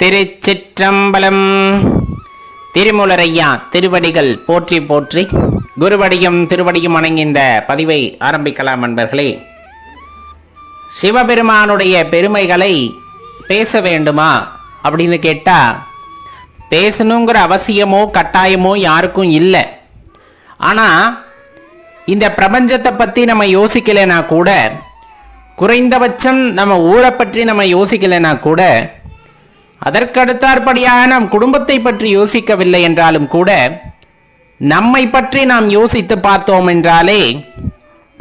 திருச்சிற்றம்பலம். திருமுலரையா திருவடிகள் போற்றி போற்றி குருவடியும் திருவடியும் வணங்கின்ற பதிவை ஆரம்பிக்கலாம் நண்பர்களே சிவபெருமானுடைய பெருமைகளை பேச வேண்டுமா அப்படின்னு கேட்டா பேசணுங்கிற அவசியமோ கட்டாயமோ யாருக்கும் இல்லை. ஆனா இந்த பிரபஞ்சத்தை பத்தி நம்ம யோசிக்கலைன்னா கூட குறைந்தபட்சம் நம்ம ஊரை பற்றி நம்ம யோசிக்கலைன்னா கூட அதற்கடுத்தாற்படியாக நாம் குடும்பத்தை பற்றி யோசிக்கவில்லை என்றாலும் கூட நம்மை பற்றி நாம் யோசித்து பார்த்தோம் என்றாலே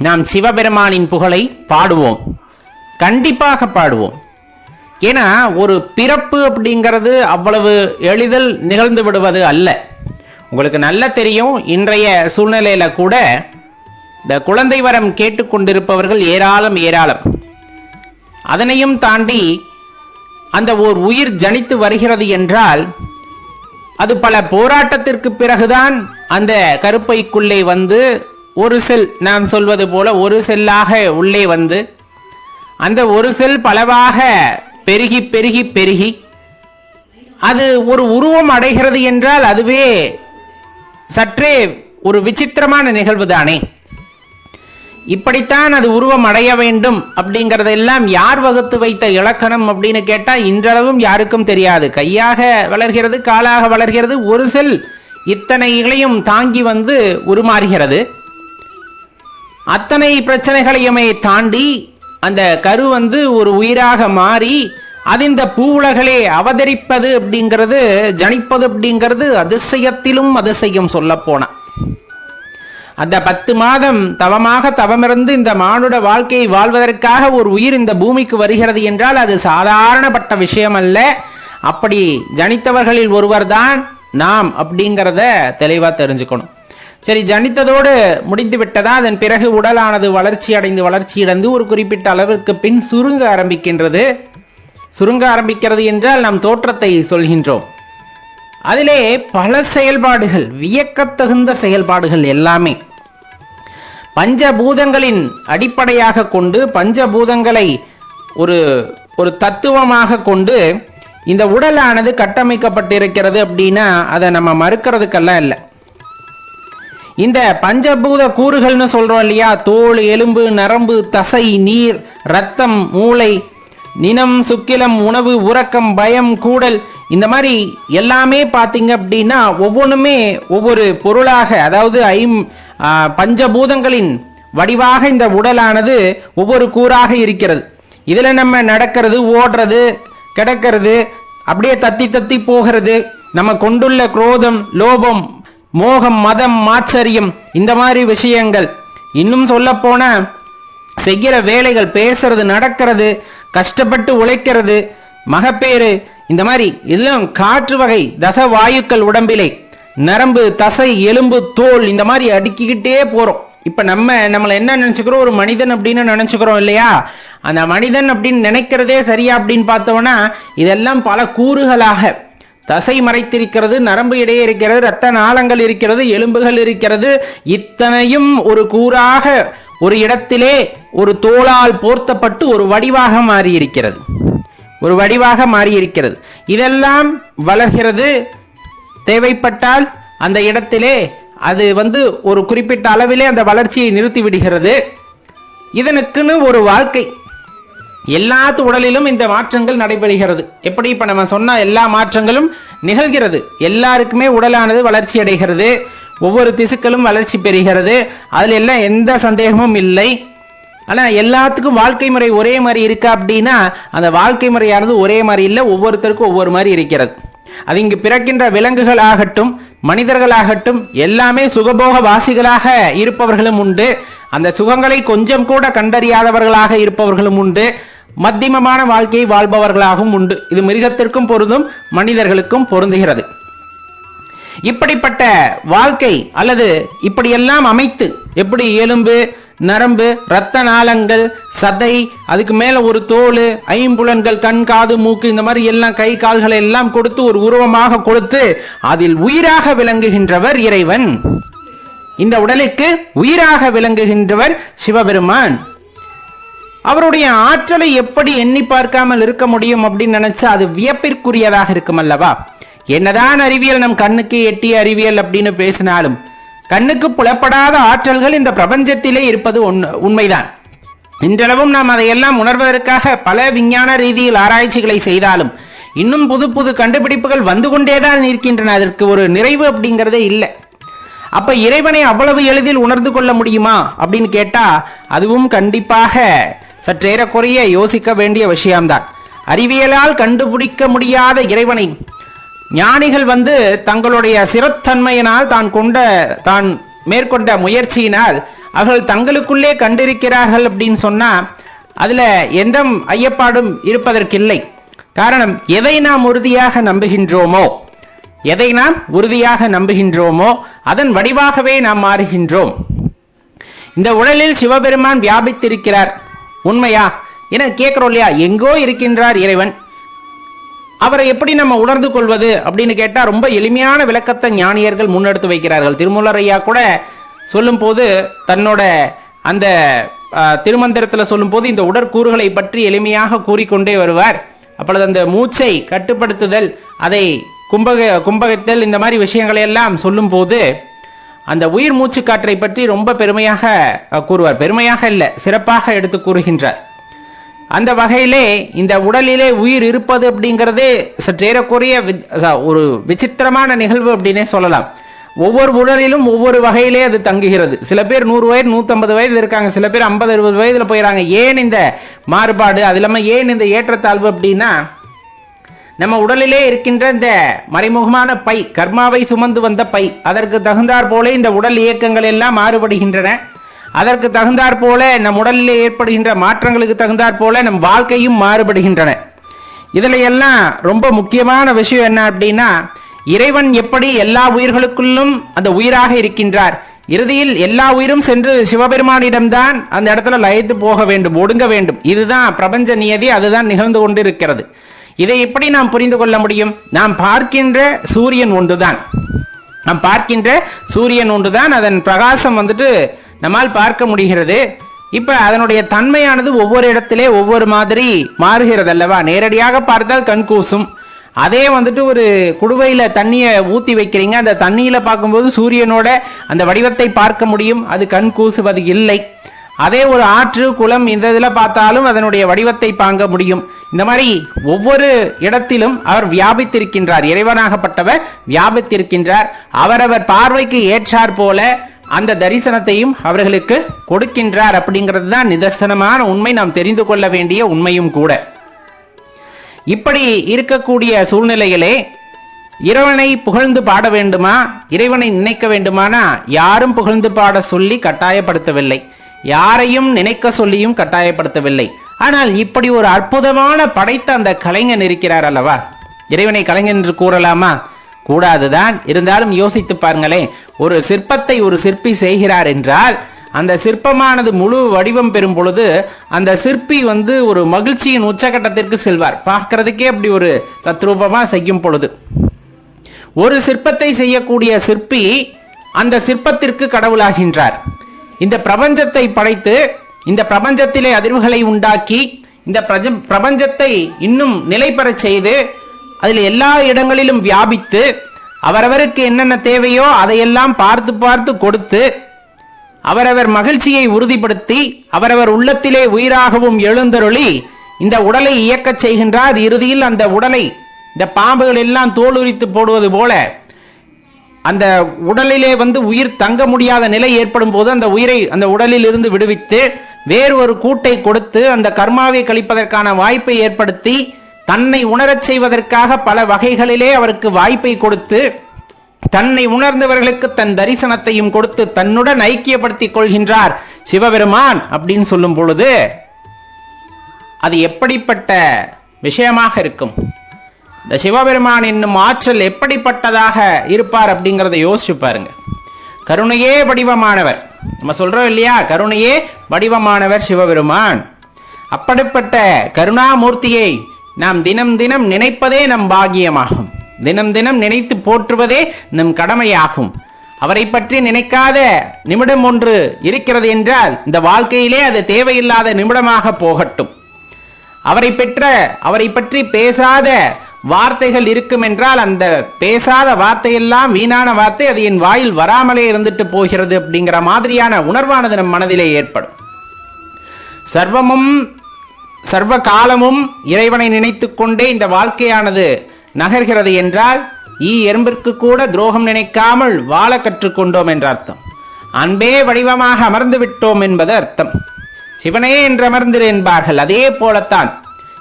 நாம் சிவபெருமானின் புகழை பாடுவோம். கண்டிப்பாக பாடுவோம். ஏன்னா ஒரு பிறப்பு அப்படிங்கிறது அவ்வளவு எளிதில் நிகழ்ந்து விடுவது அல்ல. உங்களுக்கு நல்லா தெரியும் இன்றைய சூழ்நிலையில கூட இந்த குழந்தை வரம் கேட்டுக்கொண்டிருப்பவர்கள் ஏராளம் ஏராளம். அதனையும் தாண்டி அந்த ஓர் உயிர் ஜனித்து வருகிறது என்றால் அது பல போராட்டத்திற்கு பிறகுதான் அந்த கருப்பைக்குள்ளே வந்து ஒரு செல் நாம் சொல்வது போல ஒரு செல்லாக உள்ளே வந்து அந்த ஒரு செல் பலவாக பெருகி பெருகி பெருகி அது ஒரு உருவம் அடைகிறது என்றால் அதுவே சற்றே ஒரு விசித்திரமான நிகழ்வு தானே இப்படித்தான் அது உருவம் அடைய வேண்டும் அப்படிங்கறதெல்லாம் யார் வகுத்து வைத்த இலக்கணம் அப்படின்னு கேட்டா இன்றளவும் யாருக்கும் தெரியாது. கையாக வளர்கிறது காலாக வளர்கிறது ஒரு செல் இத்தனை இலையும் தாங்கி வந்து உருமாறுகிறது. அத்தனை பிரச்சனைகளையுமே தாண்டி அந்த கரு வந்து ஒரு உயிராக மாறி அது இந்த பூவுலகளே அவதரிப்பது அப்படிங்கிறது ஜனிப்பது அப்படிங்கிறது அதிசயத்திலும் அதிசயம் சொல்ல போனா அந்த பத்து மாதம் தவமாக தவமிருந்து இந்த மானுட வாழ்க்கையை வாழ்வதற்காக ஒரு உயிர் இந்த பூமிக்கு வருகிறது என்றால் அது சாதாரணப்பட்ட விஷயம் அல்ல அப்படி ஜனித்தவர்களில் ஒருவர்தான் நாம் அப்படிங்கிறத தெளிவாக தெரிஞ்சுக்கணும். சரி ஜனித்ததோடு முடிந்து விட்டதா? அதன் பிறகு உடலானது வளர்ச்சி அடைந்து வளர்ச்சியடைந்து ஒரு குறிப்பிட்ட அளவிற்கு பின் சுருங்க ஆரம்பிக்கின்றது. சுருங்க ஆரம்பிக்கிறது என்றால் நாம் தோற்றத்தை சொல்கின்றோம். அதிலே பல செயல்பாடுகள் வியக்கத்தகுந்த செயல்பாடுகள் எல்லாமே. பஞ்சபூதங்களின் அடிப்படையாக கொண்டு பஞ்சபூதங்களை ஒரு ஒரு தத்துவமாக கொண்டு இந்த உடலானது கட்டமைக்கப்பட்டிருக்கிறது அப்படின்னா அதை நம்ம மறுக்கிறதுக்கெல்லாம் இல்லை. இந்த பஞ்சபூத கூறுகள்னு சொல்றோம் இல்லையா? தோல் எலும்பு நரம்பு தசை நீர் ரத்தம் மூளை நினம் சுக்கிலம் உணவு உறக்கம் பயம் கூடல் இந்த மாதிரி எல்லாமே பார்த்தீங்க அப்படின்னா ஒவ்வொன்றுமே ஒவ்வொரு பொருளாக அதாவது ஐம் பஞ்சபூதங்களின் வடிவாக இந்த உடலானது ஒவ்வொரு கூறாக இருக்கிறது. இதில் நம்ம நடக்கிறது ஓடுறது கிடக்கிறது அப்படியே தத்தி தத்தி போகிறது நம்ம கொண்டுள்ள குரோதம் லோபம் மோகம் மதம் மாச்சரியம் இந்த மாதிரி விஷயங்கள். இன்னும் சொல்ல செய்கிற வேலைகள் பேசுறது நடக்கிறது கஷ்டப்பட்டு உழைக்கிறது மகப்பேறு இந்த மாதிரி எல்லாம் காற்று வகை தச வாயுக்கள் உடம்பிலே. நரம்பு தசை எலும்பு தோல் இந்த மாதிரி அடுக்கிக்கிட்டே போறோம். இப்ப நம்ம நம்மளை என்ன நினைச்சுக்கிறோம்? ஒரு மனிதன் அப்படின்னு நினைச்சுக்கிறோம் இல்லையா? அந்த மனிதன் அப்படின்னு நினைக்கிறதே சரியா அப்படின்னு பார்த்தோம்னா இதெல்லாம் பல கூறுகளாக. தசை மறைத்திருக்கிறது நரம்பு இடையே இருக்கிறது இரத்த நாளங்கள் இருக்கிறது எலும்புகள் இருக்கிறது இத்தனையும் ஒரு கூறாக ஒரு இடத்திலே ஒரு தோளால் போர்த்தப்பட்டு ஒரு வடிவாக மாறி இருக்கிறது ஒரு வடிவாக மாறி இருக்கிறது இதெல்லாம் வளர்கிறது. தேவைப்பட்டால் அந்த இடத்திலே அது வந்து ஒரு குறிப்பிட்ட அளவிலே அந்த வளர்ச்சியை நிறுத்தி விடுகிறது இதனுக்குன்னு ஒரு வாழ்க்கை. எல்லாத்து உடலிலும் இந்த மாற்றங்கள் நடைபெறுகிறது. எப்படி இப்ப நம்ம சொன்ன எல்லா மாற்றங்களும் நிகழ்கிறது. எல்லாருக்குமே உடலானது வளர்ச்சி அடைகிறது. ஒவ்வொரு திசுக்களும் வளர்ச்சி பெறுகிறது. அதில் எல்லாம் எந்த சந்தேகமும் இல்லை. ஆனால் எல்லாத்துக்கும் வாழ்க்கை முறை ஒரே மாதிரி இருக்கா அப்படின்னா அந்த வாழ்க்கை முறையானது ஒரே மாதிரி இல்லை ஒவ்வொருத்தருக்கும் ஒவ்வொரு மாதிரி இருக்கிறது. அது இங்கு பிறக்கின்ற விலங்குகள் ஆகட்டும் மனிதர்களாகட்டும் எல்லாமே சுகபோக வாசிகளாக இருப்பவர்களும் உண்டு. அந்த சுகங்களை கொஞ்சம் கூட கண்டறியாதவர்களாக இருப்பவர்களும் உண்டு. மத்தியமமான வாழ்க்கையை வாழ்பவர்களாகவும் உண்டு. இது மிருகத்திற்கும் பொருந்தும் மனிதர்களுக்கும் பொருந்துகிறது. இப்படிப்பட்ட வாழ்க்கை அல்லது இப்படியெல்லாம் அமைத்து எப்படி எலும்பு நரம்பு இரத்த நாளங்கள் சதை அதுக்கு மேல ஒரு தோல் ஐம்புலன்கள் கண் காது மூக்கு இந்த மாதிரி எல்லாம் கை கால்களை எல்லாம் கொடுத்து ஒரு உருவமாக கொடுத்து அதில் உயிராக விளங்குகின்றவர் இறைவன். இந்த உடலுக்கு உயிராக விளங்குகின்றவர் சிவபெருமான். அவருடைய ஆற்றலை எப்படி எண்ணி பார்க்காமல் இருக்க முடியும் அப்படின்னு நினைச்சா அது வியப்பிற்குரியதாக இருக்கும் அல்லவா என்னதான் அறிவியல் நம் கண்ணுக்கு எட்டிய அறிவியல் அப்படின்னு பேசினாலும் கண்ணுக்கு புலப்படாத ஆற்றல்கள் இந்த பிரபஞ்சத்திலே இருப்பது உண்- உண்மைதான். இன்றளவும் நாம் அதையெல்லாம் உணர்வதற்காக பல விஞ்ஞான ரீதியில் ஆராய்ச்சிகளை செய்தாலும் இன்னும் புது புது கண்டுபிடிப்புகள் வந்து கொண்டேதான் இருக்கின்றன அதற்கு ஒரு நிறைவு அப்படிங்கிறதே இல்லை. அப்ப இறைவனை அவ்வளவு எளிதில் உணர்ந்து கொள்ள முடியுமா அப்படின்னு கேட்டா அதுவும் கண்டிப்பாக சற்றேறக்குறைய யோசிக்க வேண்டிய விஷயம்தான். அறிவியலால் கண்டுபிடிக்க முடியாத இறைவனை ஞானிகள் வந்து தங்களுடைய சிறத்தன்மையினால் தான் கொண்ட தான் மேற்கொண்ட முயற்சியினால் அவர்கள் தங்களுக்குள்ளே கண்டிருக்கிறார்கள் அப்படின்னு சொன்னா அதுல எந்த ஐயப்பாடும் இருப்பதற்கில்லை. காரணம் எதை நாம் உறுதியாக நம்புகின்றோமோ எதை நாம் உறுதியாக நம்புகின்றோமோ அதன் வடிவாகவே நாம் மாறுகின்றோம். இந்த உடலில் சிவபெருமான் வியாபித்திருக்கிறார். உண்மையா? என கேட்கிறோம் இல்லையா? எங்கோ இருக்கின்றார் இறைவன். அவரை எப்படி நம்ம உணர்ந்து கொள்வது அப்படின்னு கேட்டா ரொம்ப எளிமையான விளக்கத்தை ஞானியர்கள் முன்னெடுத்து வைக்கிறார்கள். திருமூலரையா கூட சொல்லும் போது தன்னோட அந்த திருமந்திரத்தில் திருமந்திரத்துல சொல்லும் போது இந்த உடற்கூறுகளை பற்றி எளிமையாக கூறிக்கொண்டே வருவார். அப்பொழுது அந்த மூச்சை கட்டுப்படுத்துதல் அதை கும்பக கும்பகத்தல் இந்த மாதிரி விஷயங்களை எல்லாம் சொல்லும் போது அந்த உயிர் மூச்சு காற்றை பற்றி ரொம்ப பெருமையாக கூறுவார். பெருமையாக இல்லை சிறப்பாக எடுத்து கூறுகின்றார். அந்த வகையிலே இந்த உடலிலே உயிர் இருப்பது அப்படிங்கிறதே சற்றேறக்குறைய ஒரு விசித்திரமான நிகழ்வு அப்படின்னே சொல்லலாம். ஒவ்வொரு உடலிலும் ஒவ்வொரு வகையிலே அது தங்குகிறது. சில பேர் நூறு வயது நூற்றம்பது வயது இருக்காங்க. சில பேர் ஐம்பது அறுபது வயதில் போயிடறாங்க ஏன் இந்த மாறுபாடு? அது இல்லாமல் ஏன் இந்த ஏற்றத்தாழ்வு அப்படின்னா நம்ம உடலிலே இருக்கின்ற இந்த மறைமுகமான பை கர்மாவை சுமந்து வந்த பை அதற்கு தகுந்தாற் போல இந்த உடல் இயக்கங்கள் எல்லாம் மாறுபடுகின்றன. அதற்கு தகுந்தாற் போல நம் உடலிலே ஏற்படுகின்ற மாற்றங்களுக்கு தகுந்தாற் போல நம் வாழ்க்கையும் மாறுபடுகின்றன. இதில் எல்லாம் ரொம்ப முக்கியமான விஷயம் என்ன அப்படின்னா இறைவன் எப்படி எல்லா உயிர்களுக்குள்ளும் அந்த உயிராக இருக்கின்றார். இறுதியில் எல்லா உயிரும் சென்று சிவபெருமானிடம்தான் அந்த இடத்துல லயத்து போக வேண்டும் ஒடுங்க வேண்டும். இதுதான் பிரபஞ்ச நியதி அதுதான் நிகழ்ந்து கொண்டிருக்கிறது. இதை எப்படி நாம் புரிந்து கொள்ள முடியும்? நாம் பார்க்கின்ற சூரியன் ஒன்றுதான். நாம் பார்க்கின்ற சூரியன் ஒன்றுதான். அதன் பிரகாசம் வந்துட்டு நம்மால் பார்க்க முடிகிறது. இப்ப அதனுடைய தன்மையானது ஒவ்வொரு இடத்திலே ஒவ்வொரு மாதிரி மாறுகிறது அல்லவா நேரடியாக பார்த்தால் கண் கூசும். அதே வந்துட்டு ஒரு குடுவையில தண்ணியை ஊத்தி வைக்கிறீங்க. அந்த தண்ணியில பார்க்கும்போது சூரியனோட அந்த வடிவத்தை பார்க்க முடியும். அது கண் கூசுவது இல்லை. அதே ஒரு ஆற்று குளம் இந்த இதில் பார்த்தாலும் அதனுடைய வடிவத்தை பாங்க முடியும். இந்த மாதிரி ஒவ்வொரு இடத்திலும் அவர் வியாபித்திருக்கின்றார். இறைவனாகப்பட்டவர் வியாபித்திருக்கின்றார். அவரவர் பார்வைக்கு ஏற்றார் போல அந்த தரிசனத்தையும் அவர்களுக்கு கொடுக்கின்றார் அப்படிங்கிறது தான் நிதர்சனமான உண்மை. நாம் தெரிந்து கொள்ள வேண்டிய உண்மையும் கூட. இப்படி இருக்கக்கூடிய சூழ்நிலையிலே இறைவனை புகழ்ந்து பாட வேண்டுமா? இறைவனை நினைக்க வேண்டுமானா? யாரும் புகழ்ந்து பாட சொல்லி கட்டாயப்படுத்தவில்லை. யாரையும் நினைக்க சொல்லியும் கட்டாயப்படுத்தவில்லை. ஆனால் இப்படி ஒரு அற்புதமான படைத்த அந்த கலைஞன் இருக்கிறார் அல்லவா? இறைவனை கலைஞன் என்று கூறலாமா? கூடாதுதான். இருந்தாலும் யோசித்து பாருங்களேன். ஒரு சிற்பத்தை ஒரு சிற்பி செய்கிறார் என்றால் அந்த சிற்பமானது முழு வடிவம் பெறும் பொழுது அந்த சிற்பி வந்து ஒரு மகிழ்ச்சியின் உச்சகட்டத்திற்கு செல்வார். பார்க்கறதுக்கே அப்படி ஒரு தத்ரூபமா செய்யும் பொழுது. ஒரு சிற்பத்தை செய்யக்கூடிய சிற்பி அந்த சிற்பத்திற்கு கடவுளாகின்றார். இந்த பிரபஞ்சத்தை படைத்து இந்த பிரபஞ்சத்திலே அதிர்வுகளை உண்டாக்கி இந்த பிரபஞ்சத்தை இன்னும் நிலை பெறச் செய்து அதில் எல்லா இடங்களிலும் வியாபித்து அவரவருக்கு என்னென்ன தேவையோ அதையெல்லாம் பார்த்து பார்த்து கொடுத்து அவரவர் மகிழ்ச்சியை உறுதிப்படுத்தி அவரவர் உள்ளத்திலே உயிராகவும் எழுந்தருளி இந்த உடலை இயக்கச் செய்கின்றார். இறுதியில் அந்த உடலை இந்த பாம்புகள் எல்லாம் தோலுரித்து போடுவது போல அந்த உடலிலே வந்து உயிர் தங்க முடியாத நிலை ஏற்படும் போது அந்த உயிரை அந்த உடலில் இருந்து விடுவித்து வேறு ஒரு கூட்டை கொடுத்து அந்த கர்மாவை கழிப்பதற்கான வாய்ப்பை ஏற்படுத்தி தன்னை உணரச் செய்வதற்காக பல வகைகளிலே அவருக்கு வாய்ப்பை கொடுத்து தன்னை உணர்ந்தவர்களுக்கு தன் தரிசனத்தையும் கொடுத்து தன்னுடன் ஐக்கியப்படுத்திக் கொள்கின்றார் சிவபெருமான் அப்படின்னு சொல்லும் பொழுது அது எப்படிப்பட்ட விஷயமாக இருக்கும்? இந்த சிவபெருமான் என்னும் ஆற்றல் எப்படிப்பட்டதாக இருப்பார் அப்படிங்கிறத யோசிச்சு பாருங்க. கருணையே வடிவமானவர். நம்ம சொல்றோம் இல்லையா? கருணையே வடிவமானவர் சிவபெருமான். அப்படிப்பட்ட கருணாமூர்த்தியை நாம் தினம் தினம் நினைப்பதே நம் பாக்கியமாகும். தினம் தினம் நினைத்து போற்றுவதே நம் கடமையாகும். அவரை பற்றி நினைக்காத நிமிடம் ஒன்று இருக்கிறது என்றால் இந்த வாழ்க்கையிலே அது தேவையில்லாத நிமிடமாக போகட்டும். அவரை பெற்ற அவரை பற்றி பேசாத வார்த்தைகள் இருக்கும் என்றால் அந்த பேசாத வார்த்தையெல்லாம் வீணான வார்த்தை அது என் வாயில் வராமலே இருந்துட்டு போகிறது அப்படிங்கிற மாதிரியான உணர்வானது நம் மனதிலே ஏற்படும். சர்வமும் சர்வ காலமும் இறைவனை நினைத்து கொண்டே இந்த வாழ்க்கையானது நகர்கிறது என்றால் ஈ எறும்பிற்கு கூட துரோகம் நினைக்காமல் வாழ கற்றுக்கொண்டோம் என்ற அர்த்தம். அன்பே வடிவமாக அமர்ந்து விட்டோம் என்பது அர்த்தம். சிவனே என்று அமர்ந்திரு என்பார்கள் அதே போலத்தான்.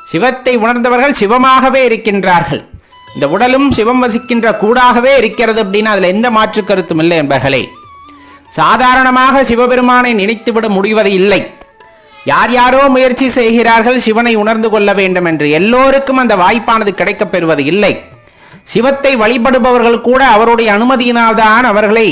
சிவத்தை உணர்ந்தவர்கள் சிவமாகவே இருக்கின்றார்கள். இந்த உடலும் சிவம் வசிக்கின்ற கூடாகவே இருக்கிறது அப்படின்னு அதில் எந்த மாற்று கருத்தும் இல்லை என்பர்களே. சாதாரணமாக சிவபெருமானை நினைத்துவிட முடிவது இல்லை. யார் யாரோ முயற்சி செய்கிறார்கள் சிவனை உணர்ந்து கொள்ள வேண்டும் என்று எல்லோருக்கும் அந்த வாய்ப்பானது கிடைக்கப் பெறுவது இல்லை. சிவத்தை வழிபடுபவர்கள் கூட அவருடைய அனுமதியினால்தான் அவர்களை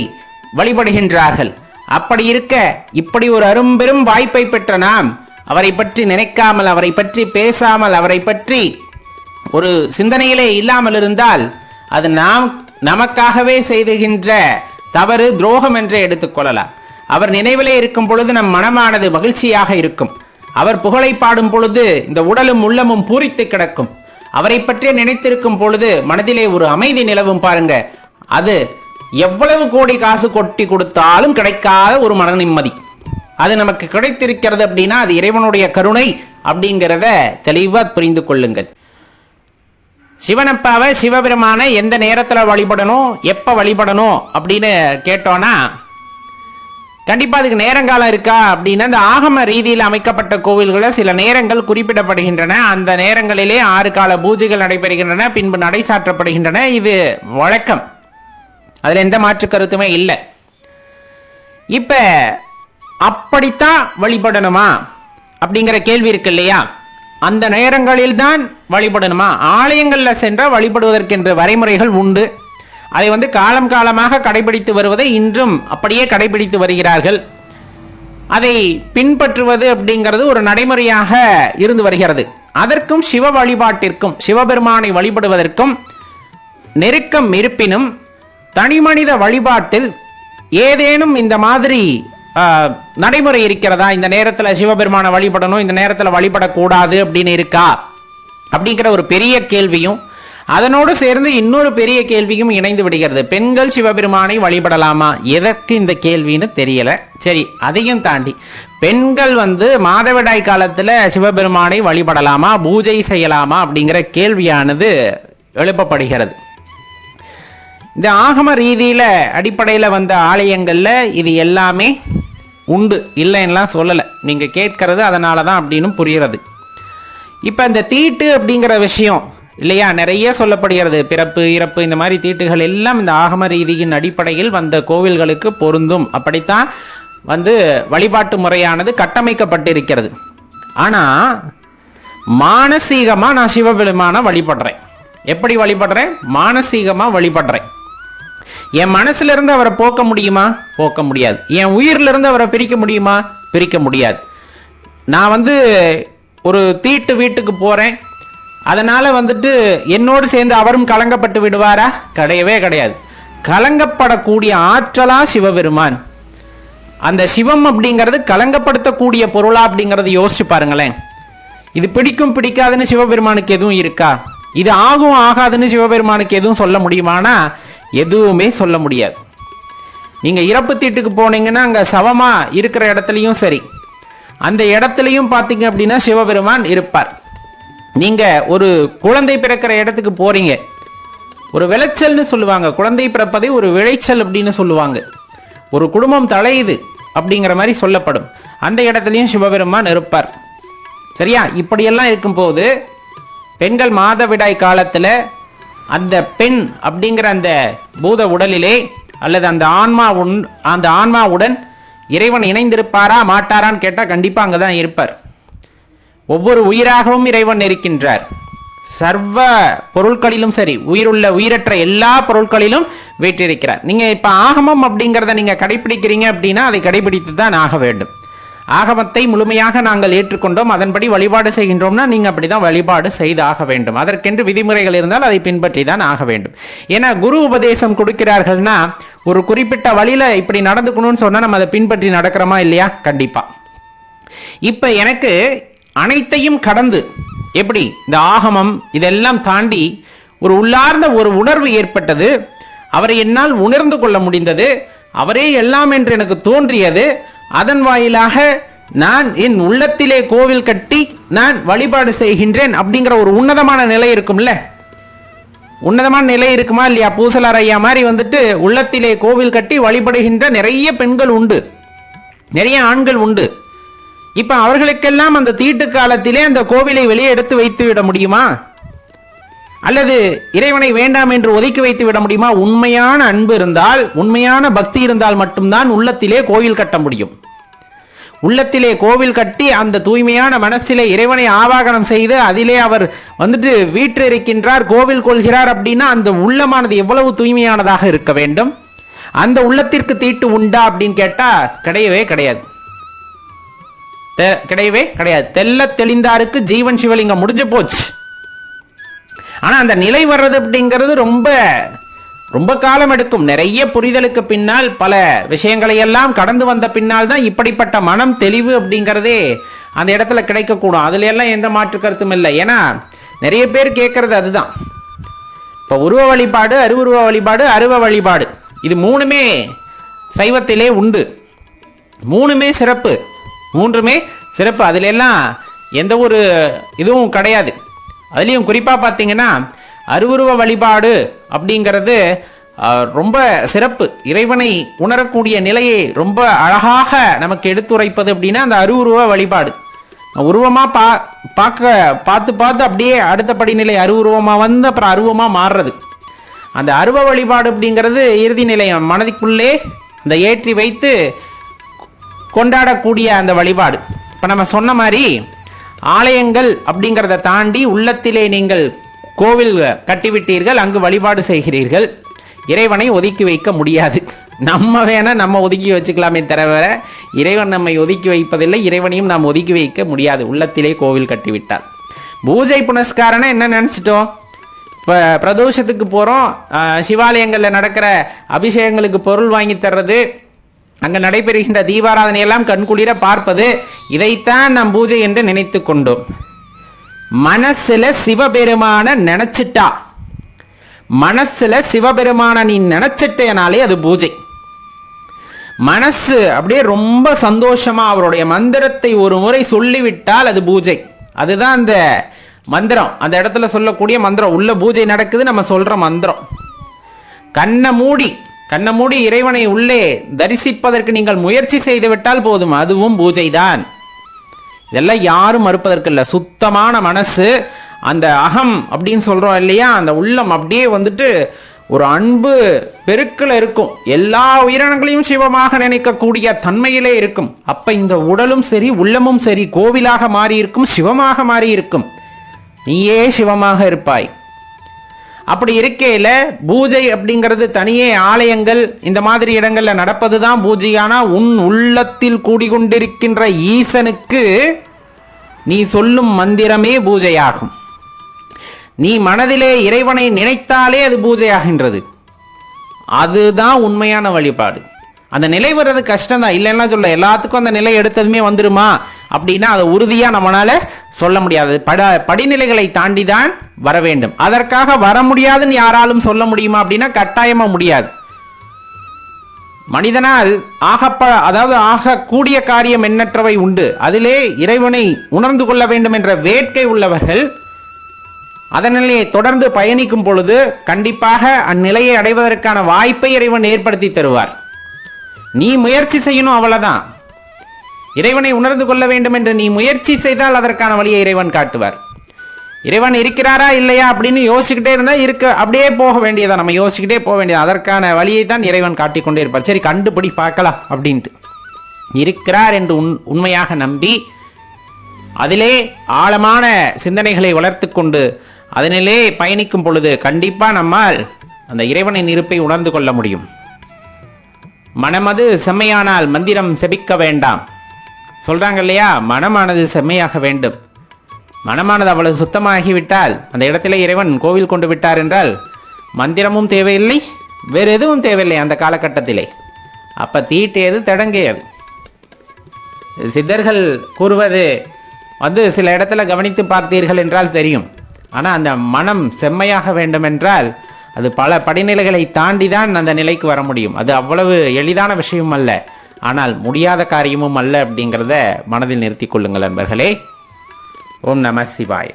வழிபடுகின்றார்கள். அப்படி இருக்க இப்படி ஒரு அரும்பெரும் வாய்ப்பை பெற்ற நாம் அவரை பற்றி நினைக்காமல் அவரை பற்றி பேசாமல் அவரை பற்றி ஒரு சிந்தனையிலே இல்லாமல் இருந்தால் அது நாம் நமக்காகவே செய்துகின்ற தவறு துரோகம் என்றே எடுத்துக்கொள்ளலாம் அவர் நினைவிலே இருக்கும் பொழுது நம் மனமானது மகிழ்ச்சியாக இருக்கும். அவர் புகழை பாடும் பொழுது இந்த உடலும் உள்ளமும் பூரித்து கிடக்கும். அவரை பற்றிய நினைத்திருக்கும் பொழுது மனதிலே ஒரு அமைதி நிலவும் பாருங்க. அது எவ்வளவு கோடி காசு கொட்டி கொடுத்தாலும் கிடைக்காத ஒரு மன நிம்மதி. அது நமக்கு கிடைத்திருக்கிறது அப்படின்னா அது இறைவனுடைய கருணை அப்படிங்கிறத தெளிவாக புரிந்து கொள்ளுங்கள். சிவனப்பாவை சிவபெருமானை எந்த நேரத்தில் வழிபடணும் எப்போ வழிபடணும் அப்படின்னு கேட்டோன்னா கண்டிப்பா அதுக்கு நேரங்காலம் இருக்கா அப்படின்னா இந்த ஆகம ரீதியில் அமைக்கப்பட்ட கோவில்கள சில நேரங்கள் குறிப்பிடப்படுகின்றன. அந்த நேரங்களிலே ஆறு கால பூஜைகள் நடைபெறுகின்றன பின்பு நடை சாற்றப்படுகின்றன. இது வழக்கம். அதுல எந்த மாற்று கருத்துமே இல்லை. இப்ப அப்படித்தான் வழிபடணுமா? அப்படிங்கிற கேள்வி இருக்கு இல்லையா? அந்த நேரங்களில் தான் வழிபடணுமா? ஆலயங்கள்ல சென்ற வழிபடுவதற்கென்று வரைமுறைகள் உண்டு. அதை வந்து காலம் காலமாக கடைபிடித்து வருவதை இன்றும் அப்படியே கடைபிடித்து வருகிறார்கள். அதை பின்பற்றுவது அப்படிங்கிறது ஒரு நடைமுறையாக இருந்து வருகிறது. அதற்கும் சிவ வழிபாட்டிற்கும் சிவபெருமானை வழிபடுவதற்கும் நெருக்கம் இருப்பினும் தனிமனித வழிபாட்டில் ஏதேனும் இந்த மாதிரி நடைமுறை இருக்கிறதா? இந்த நேரத்தில் சிவபெருமானை வழிபடணும் இந்த நேரத்தில் வழிபடக்கூடாது அப்படின்னு இருக்கா? அப்படிங்கிற ஒரு பெரிய கேள்வியும் அதனோடு சேர்ந்து இன்னொரு பெரிய கேள்வியும் இணைந்து விடுகிறது. பெண்கள் சிவபெருமானை வழிபடலாமா? எதற்கு இந்த கேள்வின்னு தெரியல. சரி அதையும் தாண்டி. பெண்கள் வந்து மாதவிடாய் காலத்துல சிவபெருமானை வழிபடலாமா? பூஜை செய்யலாமா? அப்படிங்கிற கேள்வியானது எழுப்பப்படுகிறது. இந்த ஆகம ரீதியில அடிப்படையில வந்த ஆலயங்கள்ல இது எல்லாமே உண்டு. இல்லைன்னுலாம் சொல்லல. நீங்க கேட்கறது அதனால தான் அப்படின்னு புரிகிறது. இப்ப இந்த தீட்டு அப்படிங்கிற விஷயம் இல்லையா? நிறைய சொல்லப்படுகிறது. பிறப்பு இறப்பு இந்த மாதிரி தீட்டுகள் எல்லாம் இந்த ஆகம ரீதியின் அடிப்படையில் வந்த கோவில்களுக்கு பொருந்தும். அப்படித்தான் வந்து வழிபாட்டு முறையானது கட்டமைக்கப்பட்டிருக்கிறது. ஆனா மானசீகமா நான் சிவபெருமான வழிபடுறேன். எப்படி வழிபடுறேன்? மானசீகமா வழிபடுறேன். என் மனசுல இருந்து அவரை போக்க முடியுமா? போக்க முடியாது. என் உயிர்ல இருந்து அவரை பிரிக்க முடியுமா? பிரிக்க முடியாது. நான் வந்து ஒரு தீட்டு வீட்டுக்கு போறேன். அதனால வந்துட்டு என்னோடு சேர்ந்து அவரும் கலங்கப்பட்டு விடுவாரா? கிடையவே கிடையாது. கலங்கப்படக்கூடிய ஆற்றலா சிவபெருமான். அந்த சிவம் அப்படிங்கிறது கலங்கப்படுத்தக்கூடிய பொருளா அப்படிங்கறத யோசிச்சு பாருங்களேன். இது பிடிக்கும் பிடிக்காதுன்னு சிவபெருமானுக்கு எதுவும் இருக்கா? இது ஆகும் ஆகாதுன்னு சிவபெருமானுக்கு எதுவும் சொல்ல முடியுமானா? எதுவுமே சொல்ல முடியாது. நீங்க இறப்பு தீட்டுக்கு போனீங்கன்னா அங்க சவமா இருக்கிற இடத்துலையும் சரி. அந்த இடத்துலையும் பாத்தீங்க அப்படின்னா சிவபெருமான் இருப்பார். நீங்க ஒரு குழந்தை பிறக்கிற இடத்துக்கு போறீங்க. ஒரு விளைச்சல்னு சொல்லுவாங்க. குழந்தை பிறப்பதை ஒரு விளைச்சல் அப்படின்னு சொல்லுவாங்க. ஒரு குடும்பம் தலையுது அப்படிங்கிற மாதிரி சொல்லப்படும். அந்த இடத்துலையும் சிவபெருமான் இருப்பார். சரியா? இப்படியெல்லாம் இருக்கும்போது பெண்கள் மாதவிடாய் காலத்தில் அந்த பெண் அப்படிங்கிற அந்த பூத உடலிலே அல்லது அந்த ஆன்மா உன் அந்த ஆன்மாவுடன் இறைவன் இணைந்திருப்பாரா மாட்டாரான்னு கேட்டால் கண்டிப்பாக அங்கே தான் இருப்பார். ஒவ்வொரு உயிராகவும் இறைவன் இருக்கின்றார். சர்வ பொருட்களிலும் சரி உயிருள்ள உயிரற்ற எல்லா பொருட்களிலும் வீற்றிருக்கிறார். நீங்க இப்ப ஆகமம் அப்படிங்கிறத நீங்க கடைபிடிக்கிறீங்க அப்படின்னா அதை கடைபிடித்து தான் ஆக வேண்டும். ஆகமத்தை முழுமையாக நாங்கள் ஏற்றுக்கொண்டோம் அதன்படி வழிபாடு செய்கின்றோம்னா நீங்க அப்படிதான் வழிபாடு செய்து ஆக வேண்டும். அதற்கென்று விதிமுறைகள் இருந்தால் அதை பின்பற்றி தான் ஆக வேண்டும். ஏன்னா குரு உபதேசம் கொடுக்கிறார்கள்னா ஒரு குறிப்பிட்ட வழியில இப்படி நடந்துக்கணும்னு சொன்னா நம்ம அதை பின்பற்றி நடக்கிறோமா இல்லையா? கண்டிப்பா. இப்ப எனக்கு அனைத்தையும் கடந்து எப்படி? இந்த ஆகமம் இதெல்லாம் தாண்டி ஒரு உள்ளார்ந்த ஒரு உணர்வு ஏற்பட்டது. அவரை என்னால் உணர்ந்து கொள்ள முடிந்தது. அவரே எல்லாம் என்று எனக்கு தோன்றியது. அதன் வாயிலாக நான் என் உள்ளத்திலே கோவில் கட்டி நான் வழிபாடு செய்கின்றேன் அப்படிங்கிற ஒரு உன்னதமான நிலை இருக்கும்ல? உன்னதமான நிலை இருக்குமா இல்லையா? பூசலார் ஐயா மாதிரி வந்துட்டு உள்ளத்திலே கோவில் கட்டி வழிபடுகின்ற நிறைய பெண்கள் உண்டு. நிறைய ஆண்கள் உண்டு. இப்ப அவர்களுக்கெல்லாம் அந்த தீட்டு காலத்திலே அந்த கோவிலை வெளியே எடுத்து வைத்து விட முடியுமா? அல்லது இறைவனை வேண்டாம் என்று ஒதுக்கி வைத்து விட முடியுமா? உண்மையான அன்பு இருந்தால் உண்மையான பக்தி இருந்தால் மட்டும்தான் உள்ளத்திலே கோவில் கட்ட முடியும். உள்ளத்திலே கோவில் கட்டி அந்த தூய்மையான மனசிலே இறைவனை ஆவாகனம் செய்து அதிலே அவர் வந்துட்டு வீற்றிருக்கின்றார் கோவில் கொள்கிறார் அப்படின்னா அந்த உள்ளமானது எவ்வளவு தூய்மையானதாக இருக்க வேண்டும்? அந்த உள்ளத்திற்கு தீட்டு உண்டா அப்படின்னு கேட்டா கிடையவே கிடையாது. கிடையவே கிடையாது. தெல்ல தெளிந்தாருக்கு ஜீவன் சிவலிங்கம் முடிஞ்சு போச்சு. ஆனா அந்த நிலை வர்றது அப்படிங்கிறது ரொம்ப ரொம்ப காலம் எடுக்கும். நிறைய புரிதலுக்கு பின்னால் பல விஷயங்களை எல்லாம் கடந்து வந்த பின்னால் தான் இப்படிப்பட்ட மனம் தெளிவு அப்படிங்கிறதே அந்த இடத்துல கிடைக்கக்கூடும். அதுல எல்லாம் எந்த மாற்று கருத்தும் இல்லை. ஏன்னா நிறைய பேர் கேட்கறது அதுதான். இப்போ உருவ வழிபாடு அருவுருவ வழிபாடு அருவ வழிபாடு. இது மூணுமே சைவத்திலே உண்டு. மூணுமே சிறப்பு. மூன்றுமே சிறப்பு. அதுல எல்லாம் எந்த ஒரு இதுவும் கிடையாது. அதுலேயும் குறிப்பாக பார்த்தீங்கன்னா அருவுருவ வழிபாடு அப்படிங்கிறது ரொம்ப சிறப்பு. இறைவனை உணரக்கூடிய நிலையை ரொம்ப அழகாக நமக்கு எடுத்துரைப்பது அப்படின்னா அந்த அருவுருவ வழிபாடு. உருவமாக பா பார்க்க பார்த்து பார்த்து அப்படியே அடுத்த படிநிலை அருவுருவமாக வந்து அப்புறம் அருவமாக மாறுறது. அந்த அருவ வழிபாடு அப்படிங்கிறது இறுதி நிலையம். மனதிற்குள்ளே அந்த ஏற்றி வைத்து கொண்டாடக்கூடிய அந்த வழிபாடு. இப்போ நம்ம சொன்ன மாதிரி ஆலயங்கள் அப்படிங்கிறத தாண்டி உள்ளத்திலே நீங்கள் கோவில் கட்டிவிட்டீர்கள் அங்கு வழிபாடு செய்கிறீர்கள். இறைவனை ஒதுக்கி வைக்க முடியாது. நம்ம வேணால் நம்ம ஒதுக்கி வச்சுக்கலாமே தவிர இறைவன் நம்மை ஒதுக்கி வைப்பதில்லை இறைவனையும் நாம் ஒதுக்கி வைக்க முடியாது. உள்ளத்திலே கோவில் கட்டிவிட்டார் பூஜை புனஸ்காரனை என்ன நினச்சிட்டோம்? இப்போ பிரதோஷத்துக்கு போகிறோம் சிவாலயங்களில் நடக்கிற அபிஷேகங்களுக்கு பொருள் வாங்கி தர்றது அங்கு நடைபெறுகின்ற தீபாராதனை எல்லாம் கண்குளிர பார்ப்பது இதைத்தான் நாம் பூஜை என்று நினைத்து கொண்டோம். மனசுல சிவபெருமான நினைச்சிட்டா. மனசுல சிவபெருமான நீ நினைச்சிட்டேனாலே அது பூஜை. மனசு அப்படியே ரொம்ப சந்தோஷமா அவருடைய மந்திரத்தை ஒரு முறை சொல்லிவிட்டால் அது பூஜை. அதுதான் அந்த மந்திரம். அந்த இடத்துல சொல்லக்கூடிய மந்திரம். உள்ள பூஜை நடக்குது நம்ம சொல்ற மந்திரம். கண்ணை மூடி கண்ணமூடி இறைவனை உள்ளே தரிசிப்பதற்கு நீங்கள் முயற்சி செய்துவிட்டால் போதும் அதுவும் பூஜைதான். இதெல்லாம் யாரும் மறுப்பதற்கு இல்லை சுத்தமான மனசு அந்த அகம் அப்படின்னு சொல்றோம் இல்லையா? அந்த உள்ளம் அப்படியே வந்துட்டு ஒரு அன்பு பெருக்கில் இருக்கும். எல்லா உயிரினங்களையும் சிவமாக நினைக்கக்கூடிய தன்மையிலே இருக்கும். அப்ப இந்த உடலும் சரி உள்ளமும் சரி கோவிலாக மாறி இருக்கும் சிவமாக மாறி இருக்கும் நீயே சிவமாக இருப்பாய். அப்படி இருக்கையில பூஜை அப்படிங்கிறது தனியே ஆலயங்கள் இந்த மாதிரி இடங்கள்ல நடப்பதுதான் பூஜையானா உன் உள்ளத்தில் கூடிக்கொண்டிருக்கின்ற ஈசனுக்கு நீ சொல்லும் மந்திரமே பூஜையாகும். நீ மனதிலே இறைவனை நினைத்தாலே அது பூஜையாகின்றது. அதுதான் உண்மையான வழிபாடு. அந்த நிலை வர்றது கஷ்டம் தான் இல்லைன்னா சொல்ல எல்லாத்துக்கும் அந்த நிலை எடுத்ததுமே வந்துருமா? அப்படின்னா அதை உறுதியாக நம்மளால சொல்ல முடியாது. பட படிநிலைகளை தாண்டி தான் வர வேண்டும். அதற்காக வர முடியாதுன்னு யாராலும் சொல்ல முடியுமா அப்படின்னா கட்டாயமா முடியாது. மனிதனால் ஆகப்ப அதாவது ஆகக்கூடிய காரியம் எண்ணற்றவை உண்டு. அதிலே இறைவனை உணர்ந்து கொள்ள வேண்டும் என்ற வேட்கை உள்ளவர்கள் அதனிலே தொடர்ந்து பயணிக்கும் பொழுது கண்டிப்பாக அந்நிலையை அடைவதற்கான வாய்ப்பை இறைவன் ஏற்படுத்தி தருவார். நீ முயற்சி செய்யணும் அவ்வளவுதான். இறைவனை உணர்ந்து கொள்ள வேண்டும் என்று நீ முயற்சி செய்தால் அதற்கான வழியை இறைவன் காட்டுவார். இறைவன் இருக்கிறாரா இல்லையா அப்படின்னு யோசிச்சுக்கிட்டே இருந்தா இருக்க. அப்படியே போக வேண்டியதான். நம்ம யோசிச்சுக்கிட்டே போக வேண்டியது. அதற்கான வழியை தான் இறைவன் காட்டிக்கொண்டே இருப்பார் சரி கண்டுபிடி பார்க்கலாம் அப்படின்ட்டு. இருக்கிறார் என்று உண் உண்மையாக நம்பி அதிலே ஆழமான சிந்தனைகளை வளர்த்து கொண்டு அதனிலே பயணிக்கும் பொழுது கண்டிப்பா நம்மால் அந்த இறைவனின் இருப்பை உணர்ந்து கொள்ள முடியும். மனமது செம்மையானால் மந்திரம் செபிக்க வேண்டாம். சொல்கிறாங்க இல்லையா மனமானது செம்மையாக வேண்டும். மனமானது அவ்வளவு சுத்தமாகிவிட்டால் அந்த இடத்திலே இறைவன் கோவில் கொண்டு விட்டார் என்றால் மந்திரமும் தேவையில்லை வேறு எதுவும் தேவையில்லை அந்த காலகட்டத்திலே. அப்போ தீட்டியது தடங்கியது சித்தர்கள் கூறுவது வந்து சில இடத்துல கவனித்து பார்த்தீர்கள் என்றால் தெரியும். ஆனால் அந்த மனம் செம்மையாக வேண்டுமென்றால் அது பல படிநிலைகளை தாண்டி தான் அந்த நிலைக்கு வர முடியும். அது அவ்வளவு எளிதான விஷயம் அல்ல. ஆனால் முடியாத காரியமும் அல்ல அப்படிங்கிறத மனதில் நிறுத்திக் கொள்ளுங்கள் நண்பர்களே ஓம் நம சிவாய்.